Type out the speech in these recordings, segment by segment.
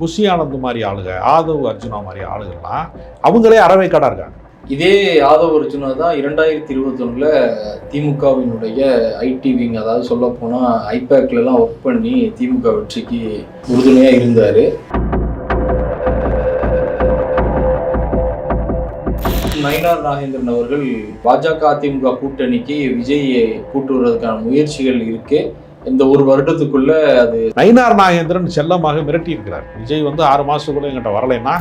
Bussy Anand மாதிரி ஆளுங்க ஆதவ் அர்ஜுனா மாதிரி ஆளுங்கள்லாம் அவங்களே அறவை கடை இருக்காங்க. இதே ஆதவ் அர்ஜுனா தான் இரண்டாயிரத்தி இருபத்தொன்னுல திமுகவினுடைய ஐடி விங் அதாவது சொல்ல போனால் ஐபேக்ல எல்லாம் ஒர்க் பண்ணி திமுக வெற்றிக்கு உறுதுணையாக இருந்தாரு. நயினார் நாகேந்திரன் அவர்கள் பாஜக அதிமுக கூட்டணிக்கு விஜய் கூட்டு வருவதற்கான முயற்சிகள் இருக்குது இந்த ஒரு வருடத்துக்குள்ள அது நயினார் நாகேந்திரன் செல்லமாக மிரட்டி இருக்கிறார் விஜய் வந்து ஆறு மாசத்துக்குள்ள எங்கிட்ட வரலைன்னா?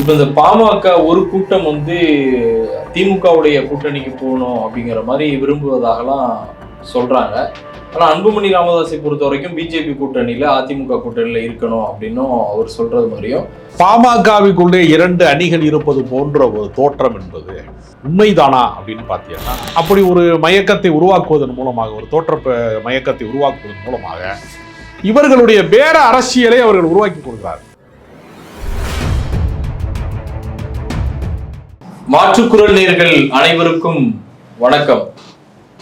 இப்ப இந்த பாமக ஒரு கூட்டம் வந்து திமுகவுடைய கூட்டணிக்கு போகணும் அப்படிங்கிற மாதிரி விரும்புவதாகலாம் சொல்றாங்க. ஆனா அன்புமணி ராமதாஸை பொறுத்த வரைக்கும் பிஜேபி கூட்டணியில அதிமுக கூட்டணியில இருக்கணும் அப்படின்னும் அவர் சொல்றது மாதிரியும் பாமகவிற்குள்ளே இரண்டு அணிகள் இருப்பது போன்ற ஒரு தோற்றம் என்பது உண்மைதானா அப்படின்னு பார்த்தீங்கன்னா அப்படி ஒரு மயக்கத்தை உருவாக்குவதன் மூலமாக ஒரு தோற்ற மயக்கத்தை உருவாக்குவதன் மூலமாக இவர்களுடைய வேற அரசியலை அவர்கள் உருவாக்கி கொடுக்கிறார் மாற்றுக்குரல் நேர்கள் அனைவருக்கும் வணக்கம்.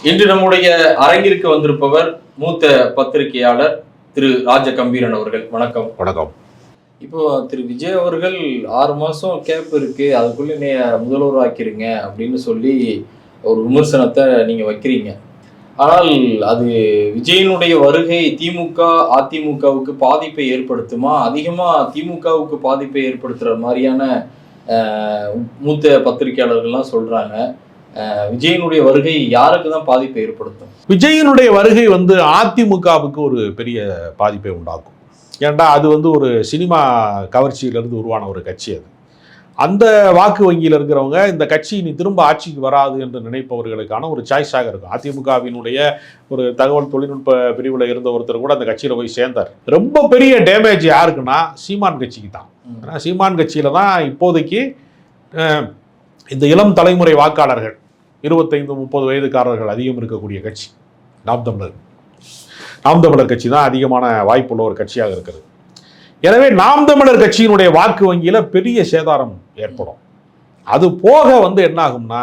இன்று நம்முடைய அரங்கிற்கு வந்திருப்பவர் மூத்த பத்திரிகையாளர் திரு ராஜ கம்பீரன் அவர்கள். வணக்கம். வணக்கம். இப்போ திரு விஜய் அவர்கள் ஆறு மாசம் கேப் இருக்கு அதுக்குள்ள நீ முதல்வர் ஆக்கிருங்க அப்படின்னு சொல்லி ஒரு விமர்சனத்தை நீங்க வைக்கிறீங்க. ஆனால் அது விஜயனுடைய வருகை திமுக அதிமுகவுக்கு பாதிப்பை ஏற்படுத்துமா? அதிகமா திமுகவுக்கு பாதிப்பை ஏற்படுத்துற மாதிரியான மூத்த பத்திரிகையாளர்கள்லாம் சொல்றாங்க. அஹ், விஜயனுடைய வருகை யாருக்கு தான் பாதிப்பை ஏற்படுத்தும்? விஜயனுடைய வருகை வந்து அதிமுகவுக்கு ஒரு பெரிய பாதிப்பை உண்டாக்கும். ஏன்டா அது வந்து ஒரு சினிமா கவர்ச்சியிலிருந்து உருவான ஒரு கட்சி அது. அந்த வாக்கு வங்கியில் இருக்கிறவங்க இந்த கட்சி இனி திரும்ப ஆட்சிக்கு வராது என்று நினைப்பவர்களுக்கான ஒரு சாய்ஸாக இருக்கும். அதிமுகவினுடைய ஒரு தகவல் தொழில்நுட்ப பிரிவில் இருந்த ஒருத்தர் கூட அந்த கட்சியில் போய் சேர்ந்தார். ரொம்ப பெரிய டேமேஜ் யாருக்குன்னா சீமான் கட்சிக்கு தான். ஏன்னா சீமான் கட்சியில் தான் இப்போதைக்கு இந்த இளம் தலைமுறை வாக்காளர்கள் இருபத்தைந்து முப்பது வயதுக்காரர்கள் அதிகம் இருக்கக்கூடிய கட்சி நாம் தமிழர். நாம் தமிழர் கட்சி தான் அதிகமான வாய்ப்புள்ள ஒரு கட்சியாக இருக்கிறது எனவே நாம் தமிழர் கட்சியினுடைய வாக்கு வங்கியில் பெரிய சேதாரம் ஏற்படும். அது போக வந்து என்னாகும்னா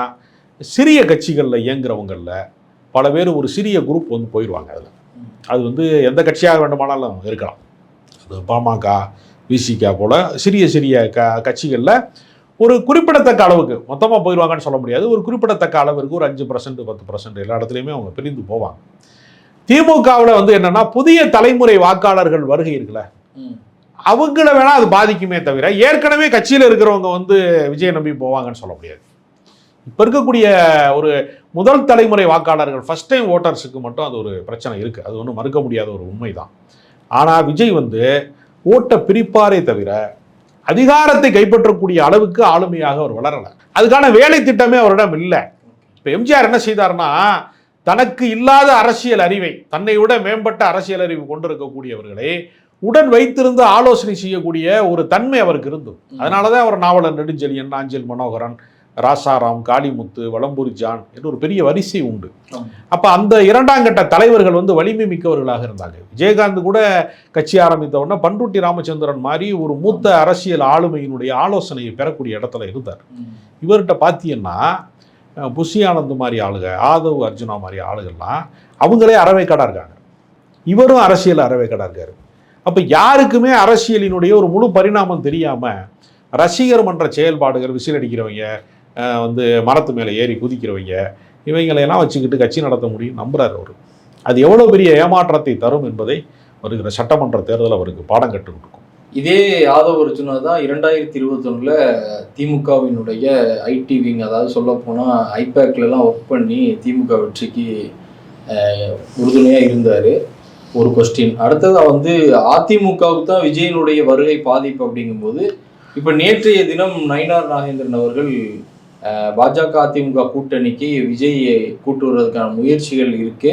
சிறிய கட்சிகளில் இயங்குறவங்களில் பல பேர் ஒரு சிறிய குரூப் வந்து போயிடுவாங்க அதில். அது வந்து எந்த கட்சியாக வேண்டுமானாலும் இருக்கலாம். அது பாமக விசிகா போல் சிறிய சிறிய க கட்சிகளில் ஒரு குறிப்பிடத்தக்க அளவுக்கு மொத்தமாக போயிடுவாங்கன்னு சொல்ல முடியாது. ஒரு குறிப்பிடத்தக்க அளவிற்கு ஒரு அஞ்சு பர்சன்ட் பத்து பர்சன்ட் எல்லா இடத்துலையுமே அவங்க பிரிந்து போவாங்க. திமுகவில் வந்து என்னன்னா புதிய தலைமுறை வாக்காளர்கள் வருகை இருக்குல்ல. அவங்கள வேணா அது பாதிக்குமே தவிர ஏற்கனவே கட்சியில் இருக்கிறவங்க வந்து விஜய் நம்பி போவாங்கன்னு சொல்ல முடியாது. இப்போ இருக்கக்கூடிய ஒரு முதல் தலைமுறை வாக்காளர்கள் ஃபர்ஸ்ட் டைம் ஓட்டர்ஸுக்கு மட்டும் அது ஒரு பிரச்சனை இருக்கு. அது ஒன்றும் மறுக்க முடியாத ஒரு உண்மைதான். ஆனால் விஜய் வந்து ஓட்டை பிரிப்பாரே தவிர அதிகாரத்தை கைப்பற்றக்கூடிய அளவுக்கு ஆளுமையாக அவர் வளரலை. அதுக்கான வேலை திட்டமே அவரிடம் இல்லை. இப்போ எம்ஜிஆர் என்ன செய்தார்னா தனக்கு இல்லாத அரசியல் அறிவை தன்னை விட மேம்பட்ட அரசியல் அறிவு கொண்டிருக்கக்கூடியவர்களை உடன் வைத்திருந்து ஆலோசனை செய்யக்கூடிய ஒரு தன்மை அவருக்கு இருந்தது. அதனால தான் அவர் நாவலர் நெடுஞ்செழியன் நாஞ்சல் மனோகரன் ராசாராம் காளிமுத்து வளம்பூரி ஜான் என்று ஒரு பெரிய வரிசை உண்டு. அப்போ அந்த இரண்டாம் கட்ட தலைவர்கள் வந்து வலிமை மிக்கவர்களாக இருந்தாங்க. விஜயகாந்த் கூட கட்சி ஆரம்பித்த உடனே பண்ருட்டி ராமச்சந்திரன் மாதிரி ஒரு மூத்த அரசியல் ஆளுமையினுடைய ஆலோசனையை பெறக்கூடிய இடத்துல இருந்தார். இவர்கிட்ட பார்த்தீங்கன்னா புஷி ஆனந்த் மாதிரி ஆளுங்க ஆதவ் அர்ஜுனா மாதிரி ஆளுகள்லாம் அவங்களே அறவை கடை இருக்காங்க. இவரும் அரசியல் அறவை கடை இருக்காரு. அப்போ யாருக்குமே அரசியலினுடைய ஒரு முழு பரிணாமம் தெரியாமல் ரசிகர் மன்ற செயல்பாடுகள் விசில் அடிக்கிறவங்க அஹ், வந்து மரத்து மேலே ஏறி குதிக்கிறவங்க இவங்களையெல்லாம் வச்சுக்கிட்டு கட்சி நடத்த முடியும் நம்புகிறார் அவர். அது எவ்வளோ பெரிய ஏமாற்றத்தை தரும் என்பதை வருகிற சட்டமன்ற தேர்தல் அவருக்கு பாடம் கற்றுக் கொடுக்கும் இதே யாதவ் அர்ஜுனா தான் இரண்டாயிரத்தி இருபத்தொன்னில் திமுகவினுடைய ஐடி விங் அதாவது சொல்ல போனா ஒர்க் பண்ணி திமுக வெற்றிக்கு உறுதுணையாக இருந்தார். ஒரு கொஸ்டின் அடுத்ததாக வந்து அதிமுகவுக்கு தான் விஜயனுடைய வருகை பாதிப்பு அப்படிங்கும்போது இப்போ நேற்றைய தினம் நயினார் நாகேந்திரன் அவர்கள் பாஜக அதிமுக கூட்டணிக்கு விஜயை கூட்டு முயற்சிகள் இருக்கு.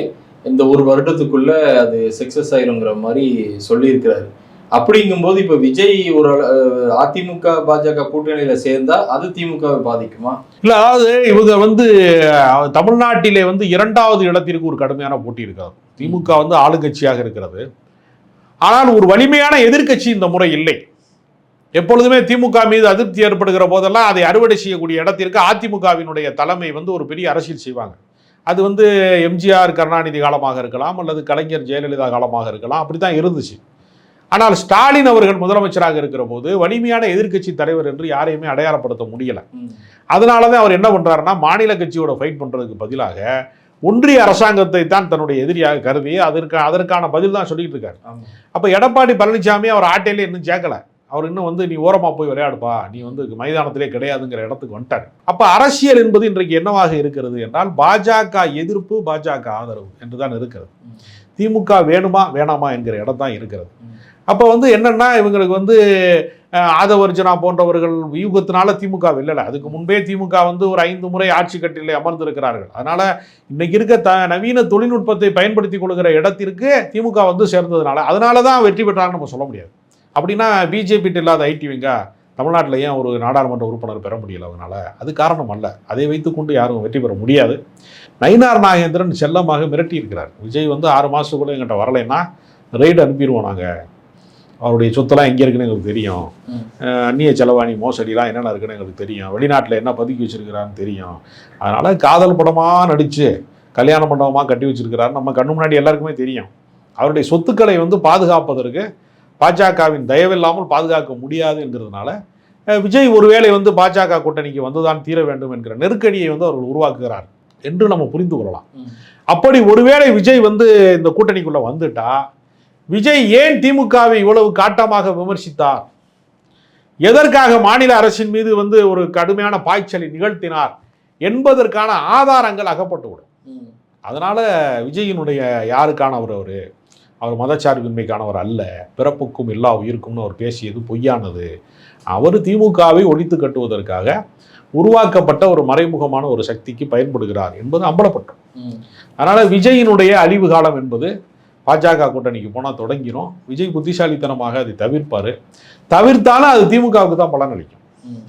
இந்த ஒரு வருடத்துக்குள்ள அது சக்சஸ் ஆயிருங்கிற மாதிரி சொல்லியிருக்கிறாரு. அப்படிங்கும்போது இப்போ விஜய் ஒரு அதிமுக பாஜக கூட்டணியில சேர்ந்தா அது திமுகவை பாதிக்குமா? இல்லை அதாவது இவங்க வந்து தமிழ்நாட்டிலே வந்து இரண்டாவது இடத்திற்கு ஒரு கடுமையான போட்டி இருக்காது. திமுக வந்து ஆளுங்கட்சியாக இருக்கிறது. ஆனால் ஒரு வலிமையான எதிர்க்கட்சி இந்த முறை இல்லை. எப்பொழுதுமே திமுக மீது அதிருப்தி ஏற்படுகிற போதெல்லாம் அதை அறுவடை செய்யக்கூடிய இடத்திற்கு அதிமுகவினுடைய தலைமை வந்து ஒரு பெரிய அரசியல் செய்வாங்க. அது வந்து எம்ஜிஆர் கருணாநிதி காலமாக இருக்கலாம் அல்லது கலைஞர் ஜெயலலிதா காலமாக இருக்கலாம் அப்படி தான் இருந்துச்சு. ஆனால் ஸ்டாலின் அவர்கள் முதலமைச்சராக இருக்கிற போது வலிமையான எதிர்க்கட்சி தலைவர் என்று யாரையுமே அடையாளப்படுத்த முடியல. அதனால தான் அவர் என்ன பண்றாருன்னா மாநில கட்சியோட ஃபைட் பண்றதுக்கு பதிலாக ஒன்றிய அரசாங்கத்தை தான் தன்னுடைய எதிரியாக கருதி அதற்கு அதற்கான பதில் தான் சொல்லிட்டு இருக்காரு. அப்ப எடப்பாடி பழனிசாமி அவர் ஆட்டையில இன்னும் சேர்க்கல. அவர் இன்னும் வந்து நீ ஓரமாக போய் விளையாடுப்பா. நீ வந்து மைதானத்திலே கிடையாதுங்கிற இடத்துக்கு வந்துட்டார். அப்போ அரசியல் என்பது இன்றைக்கு என்னவாக இருக்கிறது என்றால் பாஜக எதிர்ப்பு பாஜக ஆதரவு என்று தான் இருக்கிறது. திமுக வேணுமா வேணாமா என்கிற இடம் தான் இருக்கிறது. அப்போ வந்து என்னென்னா இவங்களுக்கு வந்து ஆதவர்ஜனா போன்றவர்கள் வியூகத்தினால திமுக வெல்லல. அதுக்கு முன்பே திமுக வந்து ஒரு ஐந்து முறை ஆட்சி கட்டிலே அமர்ந்திருக்கிறார்கள். அதனால் இன்றைக்கி இருக்க த நவீன தொழில்நுட்பத்தை பயன்படுத்தி கொள்கிற இடத்திற்கு திமுக வந்து சேர்ந்ததுனால அதனால தான் வெற்றி பெற்றாங்கன்னு நம்ம சொல்ல முடியாது. அப்படின்னா பிஜேபி இல்லாத ஐடி விங்கா தமிழ்நாட்டில் ஏன் ஒரு நாடாளுமன்ற உறுப்பினர் பெற முடியல அதனால அது காரணம் அல்ல. அதை வைத்துக்கொண்டு யாரும் வெற்றி பெற முடியாது. நயினார் நாகேந்திரன் செல்லமாக மிரட்டி இருக்கிறார். விஜய் வந்து ஆறு மாதத்துக்குள்ளே எங்கிட்ட வரலைன்னா ரெய்டு அனுப்பிடுவோம் நாங்கள் அவருடைய சொத்தெல்லாம் எங்கே இருக்குன்னு எங்களுக்கு தெரியும். அந்நிய செலவாணி மோசடிலாம் என்னென்ன இருக்குன்னு எங்களுக்கு தெரியும். வெளிநாட்டில் என்ன பதுக்கி வச்சிருக்கிறான்னு தெரியும். அதனால் காதல் படமாக நடித்து கல்யாண மண்டபமாக கட்டி வச்சிருக்கிறாரு நம்ம கண்ணு முன்னாடி எல்லாருக்குமே தெரியும். அவருடைய சொத்துக்களை வந்து பாதுகாப்பதற்கு பாஜகவின் தயவில்லாமல் பாதுகாக்க முடியாது என்கிறதுனால விஜய் ஒருவேளை வந்து பாஜக கூட்டணிக்கு வந்துதான் தீர வேண்டும் என்கிற நெருக்கடியை வந்து அவர்கள் உருவாக்குகிறார் என்று நம்ம புரிந்து கொள்ளலாம். அப்படி ஒருவேளை விஜய் வந்து இந்த கூட்டணிக்குள்ள வந்துட்டா விஜய் ஏன் திமுகவை இவ்வளவு காட்டமாக விமர்சித்தார் எதற்காக மாநில அரசின் மீது வந்து ஒரு கடுமையான பாய்ச்சலை நிகழ்த்தினார் என்பதற்கான ஆதாரங்கள் அகப்பட்டுவிடும் ம். அதனால விஜயினுடைய யாருக்கானவர் அவர் அவர் மதச்சார்பின்மைக்கானவர் அல்ல பிறப்புக்கும் எல்லா உயிருக்கும்னு அவர் பேசியது பொய்யானது. அவர் திமுகவை ஒழித்து கட்டுவதற்காக உருவாக்கப்பட்ட ஒரு மறைமுகமான ஒரு சக்திக்கு பயன்படுகிறார் என்பது அம்பலப்பட்டோம். அதனால விஜயினுடைய அழிவு காலம் என்பது பாஜக கூட்டணிக்கு போனால் தொடங்கிரும். விஜய் புத்திசாலித்தனமாக அதை தவிர்ப்பார். தவிர்த்தாலும் அது திமுகவுக்கு தான் பலன் அளிக்கும்.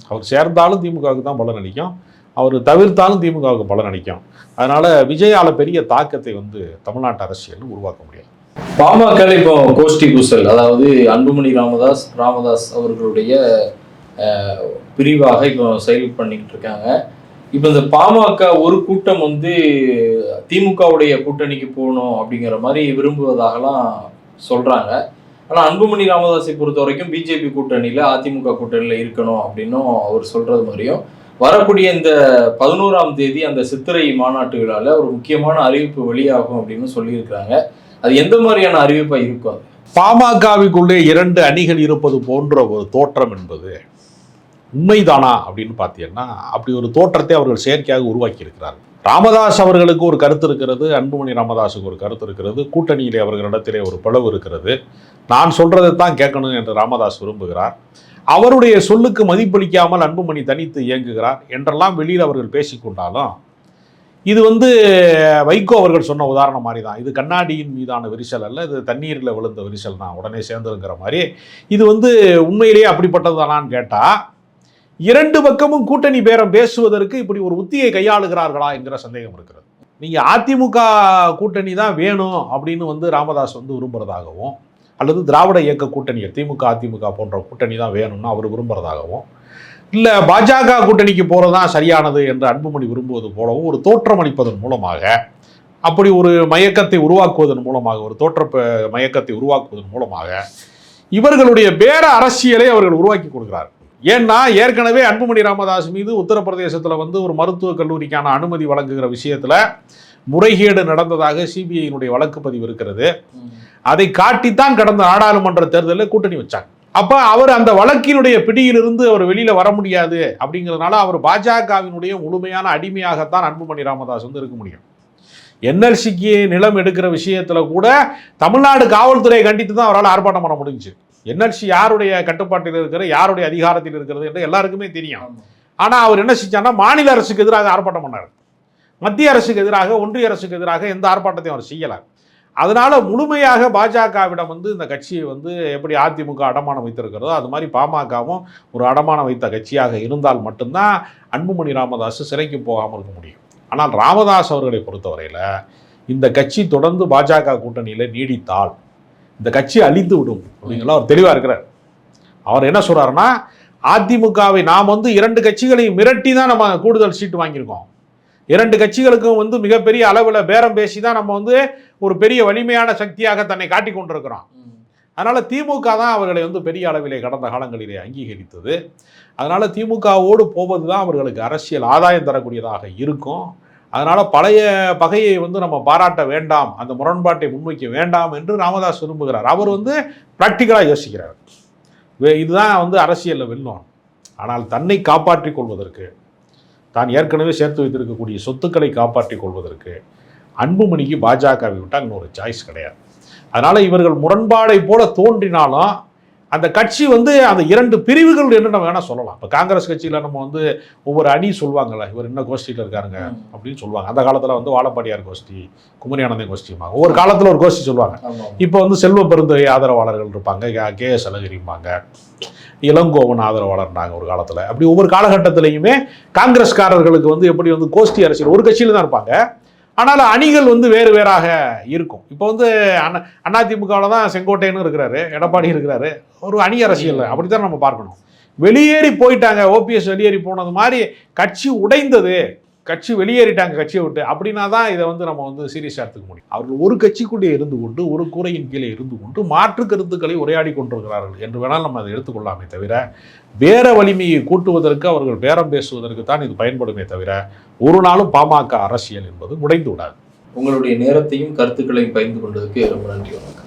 அவர் சேர்ந்தாலும் திமுகவுக்கு தான் பலன் அளிக்கும். அவர் தவிர்த்தாலும் திமுகவுக்கு பலன் அளிக்கும். அதனால விஜயால பெரிய தாக்கத்தை வந்து தமிழ்நாட்டு அரசியல் உருவாக்க முடியாது. பாமக இப்போ கோஷ்டி பூசல் அதாவது அன்புமணி ராமதாஸ் ராமதாஸ் அவர்களுடைய பிரிவாக இப்போ செயல் பண்ணிக்கிட்டு இருக்காங்க. இப்போ இந்த பாமக ஒரு கூட்டம் வந்து திமுகவுடைய கூட்டணிக்கு போகணும் அப்படிங்கிற மாதிரி விரும்புவதாகலாம் சொல்கிறாங்க ஆனால் அன்புமணி ராமதாஸை பொறுத்த வரைக்கும் பிஜேபி கூட்டணியில் அதிமுக கூட்டணியில் இருக்கணும் அப்படின்னும் அவர் சொல்கிறது மாதிரியும் வரக்கூடிய இந்த பதினோராம் தேதி அந்த சித்திரை மாநாட்டு ஒரு முக்கியமான அறிவிப்பு வெளியாகும் அப்படின்னு சொல்லியிருக்கிறாங்க. அது எந்த மாதிரியான அறிவிப்பா இருக்கும் அது? பாமகவிற்குள்ளே இரண்டு அணிகள் இருப்பது போன்ற ஒரு தோற்றம் என்பது உண்மைதானா அப்படின்னு பார்த்தீங்கன்னா அப்படி ஒரு தோற்றத்தை அவர்கள் செயற்கையாக உருவாக்கி இருக்கிறார்கள் ராமதாஸ் அவர்களுக்கு ஒரு கருத்து இருக்கிறது அன்புமணி ராமதாஸுக்கு ஒரு கருத்து இருக்கிறது கூட்டணியிலே அவர்களிடத்திலே ஒரு பிளவு இருக்கிறது. நான் சொல்றதை தான் கேட்கணும் என்று ராமதாஸ் விரும்புகிறார். அவருடைய சொல்லுக்கு மதிப்பளிக்காமல் அன்புமணி தனித்து இயங்குகிறார் என்றெல்லாம் வெளியில் அவர்கள் பேசிக்கொண்டாலும் இது வந்து வைகோ அவர்கள் சொன்ன உதாரணம் மாதிரி தான் இது கண்ணாடியின் மீதான விரிசல் அல்ல இது தண்ணீரில் விழுந்த விரிசல் தான் உடனே சேர்ந்துருங்கிற மாதிரி. இது வந்து உண்மையிலேயே அப்படிப்பட்டது தானான்னு கேட்டால் இரண்டு பக்கமும் கூட்டணி பேரம் பேசுவதற்கு இப்படி ஒரு உத்தியை கையாளுகிறார்களா என்கிற சந்தேகம் இருக்கிறது. நீங்கள் அதிமுக கூட்டணி தான் வேணும் அப்படின்னு வந்து ராமதாஸ் வந்து விரும்புகிறதாகவும் அல்லது திராவிட இயக்க கூட்டணி திமுக அதிமுக போன்ற கூட்டணி தான் வேணும்னு அவர் விரும்புகிறதாகவும் இல்லை பாஜக கூட்டணிக்கு போகிறது தான் சரியானது என்று அன்புமணி விரும்புவது போலவும் ஒரு தோற்றம் அளிப்பதன் மூலமாக அப்படி ஒரு மயக்கத்தை உருவாக்குவதன் மூலமாக ஒரு தோற்ற மயக்கத்தை உருவாக்குவதன் மூலமாக இவர்களுடைய பேர அரசியலை அவர்கள் உருவாக்கி கொடுக்கிறார் ஏன்னா ஏற்கனவே அன்புமணி ராமதாஸ் மீது உத்தரப்பிரதேசத்தில் வந்து ஒரு மருத்துவக் கல்லூரிக்கான அனுமதி வழங்குகிற விஷயத்தில் முறைகேடு நடந்ததாக சிபிஐயினுடைய வழக்கு பதிவு இருக்கிறது. அதை காட்டித்தான் கடந்த நாடாளுமன்ற தேர்தலில் கூட்டணி வச்சாங்க. அப்ப அவர் அந்த வழக்கினுடைய பிடியிலிருந்து அவர் வெளியில வர முடியாது அப்படிங்கிறதுனால அவர் பாஜகவினுடைய முழுமையான அடிமையாகத்தான் அன்புமணி ராமதாஸ் வந்து இருக்க முடியும். என்எல்சிக்கு நிலம் எடுக்கிற விஷயத்துல கூட தமிழ்நாடு காவல்துறையை கண்டித்து தான் அவரால் ஆர்ப்பாட்டம் பண்ண முடிஞ்சுச்சு என்எல்சி யாருடைய கட்டுப்பாட்டில் இருக்கிற யாருடைய அதிகாரத்தில் இருக்கிறது என்று எல்லாருக்குமே தெரியும். ஆமா. ஆனா அவர் என்ன செஞ்சார்னா மாநில அரசுக்கு எதிராக ஆர்ப்பாட்டம் பண்ணார். மத்திய அரசுக்கு எதிராக ஒன்றிய அரசுக்கு எதிராக எந்த ஆர்ப்பாட்டத்தையும் அவர் செய்யல. அதனால் முழுமையாக பாஜகவிடம் வந்து இந்த கட்சியை வந்து எப்படி அதிமுக அடமானம் வைத்திருக்கிறதோ அது மாதிரி பாமகவும் ஒரு அடமானம் வைத்த கட்சியாக இருந்தால் மட்டும்தான் அன்புமணி ராமதாஸ் சிறைக்கு போகாமல் இருக்க முடியும். ஆனால் ராமதாஸ் அவர்களை பொறுத்தவரையில் இந்த கட்சி தொடர்ந்து பாஜக கூட்டணியில் நீடித்தால் இந்த கட்சி அழிந்து விடும் அப்படிங்கிற அவர் தெளிவாக இருக்கிறார். அவர் என்ன சொல்கிறாருன்னா அதிமுகவை நாம் வந்து இரண்டு கட்சிகளையும் மிரட்டி தான் நம்ம கூடுதல் சீட்டு வாங்கியிருக்கோம். இரண்டு கட்சிகளுக்கும் வந்து மிகப்பெரிய அளவில் பேரம் பேசி தான் நம்ம வந்து ஒரு பெரிய வலிமையான சக்தியாக தன்னை காட்டி கொண்டிருக்கிறோம். அதனால் திமுக தான் அவர்களை வந்து பெரிய அளவிலே கடந்த காலங்களிலே அங்கீகரித்தது. அதனால் திமுகவோடு போவது தான் அவர்களுக்கு அரசியல் ஆதாயம் தரக்கூடியதாக இருக்கும். அதனால் பழைய பகையை வந்து நம்ம பாராட்ட வேண்டாம் அந்த முரண்பாட்டை முன்வைக்க வேண்டாம் என்று ராமதாஸ் விரும்புகிறார். அவர் வந்து ப்ராக்டிக்கலாக யோசிக்கிறார். வே- இதுதான் வந்து அரசியலில் வெல்லும் ஆனால் தன்னை காப்பாற்றிக் கொள்வதற்கு தான் ஏற்கனவே சேர்த்து வைத்திருக்கக்கூடிய சொத்துக்களை காப்பாற்றிக் கொள்வதற்கு அன்புமணிக்கு பாஜகவை விட்டால் இன்னொரு சாய்ஸ் கிடையாது. அதனால் இவர்கள் முரண்பாடை போல தோன்றினாலும் அந்த கட்சி வந்து அந்த இரண்டு பிரிவுகள் என்று நம்ம வேணா சொல்லலாம். இப்போ காங்கிரஸ் கட்சியில் நம்ம வந்து ஒவ்வொரு அணி சொல்லுவாங்கல்ல இவர் என்ன கோஷ்டியில் இருக்காருங்க அப்படின்னு சொல்லுவாங்க அந்த காலத்தில் வந்து வாழப்பாடியார் கோஷ்டி குமரி ஆனந்தன் கோஷ்டிம்பாங்க ஒவ்வொரு காலத்தில் ஒரு கோஷ்டி சொல்லுவாங்க இப்போ வந்து செல்வ பெருந்தகை ஆதரவாளர்கள் இருப்பாங்க. கே எஸ் அழகிரிம்பாங்க. இளங்கோவன் ஆதரவாளர்னாங்க ஒரு காலத்தில். அப்படி ஒவ்வொரு காலகட்டத்திலையுமே காங்கிரஸ்காரர்களுக்கு வந்து எப்படி வந்து கோஷ்டி அரசியல் ஒரு கட்சியில் தான் இருப்பாங்க. ஆனால் அணிகள் வந்து வேறு வேறாக இருக்கும். இப்போ வந்து அண்ணா அதிமுகவில் தான் செங்கோட்டையனும் இருக்கிறாரு எடப்பாடி இருக்கிறாரு. ஒரு அணி அரசியல் அப்படி தான் நம்ம பார்க்கணும். வெளியேறி போயிட்டாங்க. ஓபிஎஸ் வெளியேறி போனது மாதிரி கட்சி உடைந்தது. கட்சி வெளியேறிட்டாங்க கட்சியை விட்டு. அப்படின்னா தான் இதை வந்து நம்ம வந்து சீரியஸாக எடுத்துக்க முடியும். அவர்கள் ஒரு கட்சிக்குள்ளே இருந்து கொண்டு ஒரு கூரையின் கீழே இருந்து கொண்டு மாற்று கருத்துக்களை உரையாடி கொண்டிருக்கிறார்கள் என்று வேணால் நம்ம அதை எடுத்துக்கொள்ளாமே தவிர வேற வலிமையை கூட்டுவதற்கு அவர்கள் பேரம் பேசுவதற்கு தான் இது பயன்படுமே தவிர ஒரு நாளும் பாமக அரசியல் என்பது முடைந்து விடாது. உங்களுடைய நேரத்தையும் கருத்துக்களையும் பகிர்ந்து கொண்டதுக்கு ரொம்ப நன்றி வணக்கம்.